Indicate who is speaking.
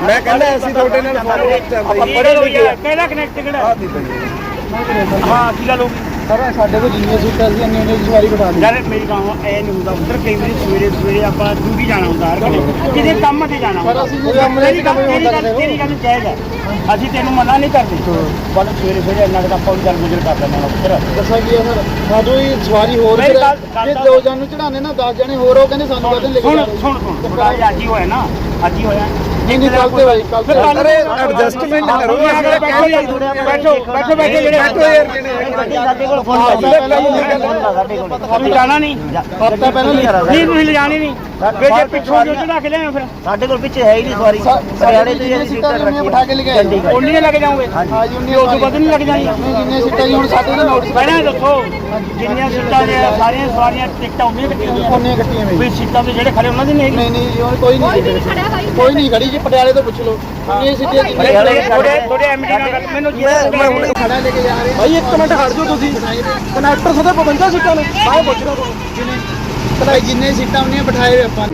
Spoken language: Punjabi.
Speaker 1: ਮੈਂ
Speaker 2: ਕਹਿੰਦਾ ਅਸੀਂ ਤੁਹਾਡੇ ਨਾਲ ਫੋਲੋ ਅਪ
Speaker 1: ਹੈ ਕਿਹੜਾ ਕਨੈਕਟ ਕਿਹੜਾ?
Speaker 2: ਆਹ ਦੀ
Speaker 1: ਹਾਂ ਕੀ ਗੱਲ ਹੋ ਗਈ?
Speaker 3: ਸਰ ਸਾਡੇ ਕੋਲ ਜਿੰਨੀਆਂ ਸੀਟਾਂ ਸੀ ਇੰਨੀ ਸਵਾਰੀ ਬਿਠਾ ਦਿਓ
Speaker 1: ਯਾਰ ਮੇਰੀ ਗਾਉਂ ਐ ਨਹੀਂ ਹੁੰਦਾ ਉਧਰ ਕਈ ਵਾਰੀ ਸਵੇਰੇ ਸਵੇਰੇ ਆਪਾਂ ਡਿਊਟੀ ਜਾਣਾ ਹੁੰਦਾ ਹਰ ਕਿਤੇ ਕੰਮ ਤੇ ਜਾਣਾ
Speaker 3: ਸਰ ਅਸੀਂ ਜੇ ਕੰਮ ਨਹੀਂ
Speaker 1: ਗੱਲ
Speaker 3: ਕੰਮ ਹੁੰਦਾ
Speaker 1: ਗੱਲ ਤੇਰੀ ਗੱਲ ਜਾਇਜ਼ ਹੈ। ਅਸੀਂ ਤੈਨੂੰ ਮਨਾ ਨਹੀਂ ਕਰਦੇ। ਬਲ ਸਵੇਰੇ ਸਵੇਰੇ ਇੰਨਾ ਕੁ ਆਪਾਂ ਵੀ ਗੱਲ ਗੁਜ਼ਰ ਕਰ ਲੈਣਾ ਉੱਧਰ।
Speaker 3: ਦੱਸਾਂ ਕੀ ਹੈ ਸਰ? ਸਾਡੂ ਹੀ ਸਵਾਰੀ ਹੋਰ ਜੇ ਦੋ ਜਣ ਨੂੰ ਚੜਾਣੇ ਨਾ 10 ਜਣੇ ਹੋਰ ਉਹ ਕਹਿੰਦੇ ਸਾਨੂੰ ਕਦੇ ਲੈ ਕੇ
Speaker 1: ਸੁਣ। ਸੁਣ ਸੁਣ। ਅੱਜ ਹੀ ਹੋਇਆ ਨਾ। ਅੱਜ ਹੀ ਹੋਇਆ।
Speaker 3: ਨਹੀਂ ਨਹੀਂ ਕੱਲ ਤੇ ਭਾਈ ਕੱਲ
Speaker 1: ਫਿਰ
Speaker 3: ਤੇ
Speaker 1: ਕੱਲ੍ਹ
Speaker 2: ਅਰੇ ਐਡਜਸਟਮੈਂਟ ਕਰੋ
Speaker 1: ਬੈਠੋ ਬੈਠੋ ਬੈਠੋ ਬੈਠੋ ਬੈਠੋ ਜਿਹੜੇ
Speaker 2: ਬੈਠੋ ਯਾਰ ਜਿਹੜੇ
Speaker 1: ਸਾਡੇ ਕੋਲ ਫੋਨ ਸਾਡੇ ਕੋਲ ਤੁਸੀਂ ਜਾਣਾ ਨਹੀਂ
Speaker 3: ਹਫਤਾ ਪਹਿਲਾਂ ਲਿਖਿਆ
Speaker 1: ਨਹੀਂ ਤੁਸੀਂ ਲਿਜਾਣੀ ਨਹੀਂ ਵੇ ਜੇ ਪਿੱਛੋਂ ਜੋ ਚੜਾ ਕੇ ਲਿਆਓ ਫਿਰ
Speaker 4: ਸਾਡੇ ਕੋਲ ਪਿੱਛੇ ਹੈ ਹੀ ਨਹੀਂ ਸਵਾਰੀ
Speaker 3: ਸਾਡੇ ਜਿੰਨੀਆਂ ਸੀਟਾਂ ਨੇ ਉਹਨੀਆਂ ਬਿਠਾ ਕੇ ਲੈ ਕੇ ਆਏ
Speaker 1: ਉਹਨੀਆਂ ਲੱਗ ਜਾਓਗੇ
Speaker 3: ਹਾਂ ਜੀ ਉਹਨੀਆਂ
Speaker 1: ਉਹ ਤੋਂ ਵੱਧ ਨਹੀਂ ਲੱਗ ਜਾਣੀਆਂ
Speaker 3: ਨਹੀਂ ਜਿੰਨੀਆਂ ਸੀਟਾਂ ਜੀ ਹੁਣ ਸਾਡੇ ਦੇ ਨੋਟਿਸ
Speaker 1: ਪਹਿਲਾਂ ਦੱਸੋ ਜਿੰਨੀਆਂ ਸੀਟਾਂ ਦੇ ਸਾਰੀਆਂ ਸਵਾਰੀਆਂ ਟਿਕਟਾਂ ਉਹਨੀਆਂ ਕੱਟੀਆਂ ਹੋਈਆਂ
Speaker 3: ਉਹਨੀਆਂ ਕੱਟੀਆਂ ਹੋਈਆਂ
Speaker 1: ਵੀ ਸੀਟਾਂ ਤੇ ਜਿਹੜੇ ਖੜੇ ਉਹਨਾਂ ਦੀ ਨਹੀਂ ਹੈਗੀ
Speaker 3: ਨਹੀਂ ਨਹੀਂ ਜੀ ਹੁਣ ਕੋਈ ਨਹੀਂ ਸੀਟ ਕੋਈ ਨਹੀਂ ਖੜੀ ਜੀ ਪਟਿਆਲੇ ਤੋਂ ਪੁੱਛ ਲਓ। ਜਿੰਨੀਆਂ
Speaker 1: ਥੋੜੇ ਥੋੜੇ ਐਮਡੀ ਨਾਲ ਗੱਲ- ਮੈਨੂੰ ਜੀ
Speaker 2: ਮੈਂ ਹੁਣ
Speaker 3: ਖੜਾ ਲੈ ਕੇ ਜਾ ਰਹੇ।
Speaker 2: ਭਾਈ ਇੱਕ ਮਿੰਟ ਹਟ ਜਾਓ ਤੁਸੀਂ। ਕਨੈਕਟਰ ਸਦੇ 52 ਸੀਟਾਂ ਨੇ। ਮੈਂ ਪੁੱਛ ਰਿਹਾ ਤੁਹਾਨੂੰ
Speaker 3: ਭਾਈ ਜਿੰਨੇ ਸੀਟਾਂ ਉਹਨੀਆਂ ਬਿਠਾਏ ਹੋਏ ਆਪਾਂ।